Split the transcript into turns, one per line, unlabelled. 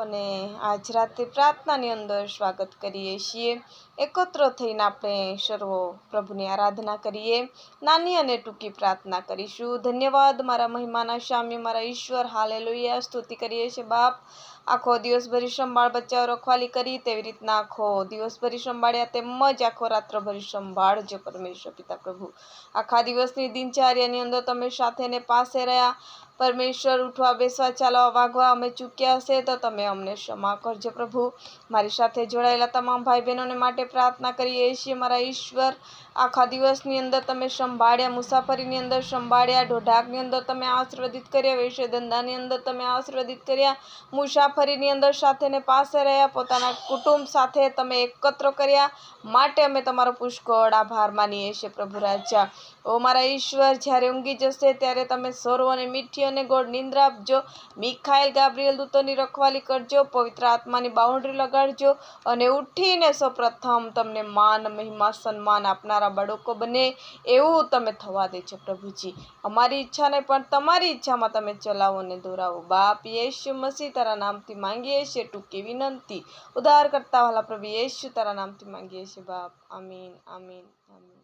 અને આજ રાતે પ્રાર્થનાની અંદર સ્વાગત કરીએ છીએ. એકત્ર થઈને આપણે સર્વો પ્રભુની આરાધના કરીએ. નાની અને ટૂંકી પ્રાર્થના કરીશું. ધન્યવાદ મારા મહિમાના શામ્ય મારા ઈશ્વર. હાલે લોહિયા સ્તુતિ કરીએ છીએ બાપ. આખો દિવસભરી સંભાળ બચ્ચાઓ રખવાલી કરી તેવી રીતના આખો દિવસભરી સંભાળ્યા તેમજ આખો રાત્રભરી સંભાળજો પરમેશ્વર પિતા પ્રભુ. આખા દિવસની દિનચર્યાની અંદર તમે સાથે ને પાસે રહ્યા. પરમેશ્વર ઉઠવા, બેસવા, ચાલવા, વાગવા અમે ચૂક્યા હશે તો તમે અમને ક્ષમા કરજો પ્રભુ. મારી સાથે જોડાયેલા તમામ ભાઈ બહેનોને માટે પ્રાર્થના કરીએ છીએ. મારા ઈશ્વર આખા દિવસની અંદર તમે સંભાળ્યા, મુસાફરીની અંદર સંભાળ્યા, ઢોઢાકની અંદર તમે આશીર્વદિત કર્યા વૈશ્ય ધંધાની અંદર તમે આશીર્વદિત કર્યા, મુસાફરીની અંદર સાથે ને પાસે રહ્યા, પોતાના કુટુંબ સાથે તમે એકત્ર કર્યા. માટે અમે તમારો પુષ્કળ આભાર માનીએ છીએ, પ્રભુ રાજા. ઓ મારા ઈશ્વર, જ્યારે ઊંઘી જશે ત્યારે તમે સર્વ અને મીઠી અને ગોળ નિંદ્રા આપજો. મિખાઈલ, ગાબ્રિયલ દૂતોની રખવાલી કરજો. પવિત્ર આત્માની બાઉન્ડ્રી લગાડજો અને ઉઠીને સૌપ્રથમ તમને માન, મહિમા, સન્માન આપનારા બાળકો બને એવું તમે થવા દેજો પ્રભુજી. અમારી ઈચ્છાને પણ તમારી ઈચ્છામાં તમે ચલાવો ને દોરાવો. બાપ યેશુ મસીહ તારા નામથી માંગીએ છીએ ટૂંકી વિનંતી. ઉદ્ધાર કરતા વાલા પ્રભુ યેશુ તારા નામથી માંગીએ છીએ બાપ. આમીન આમીન આમીન.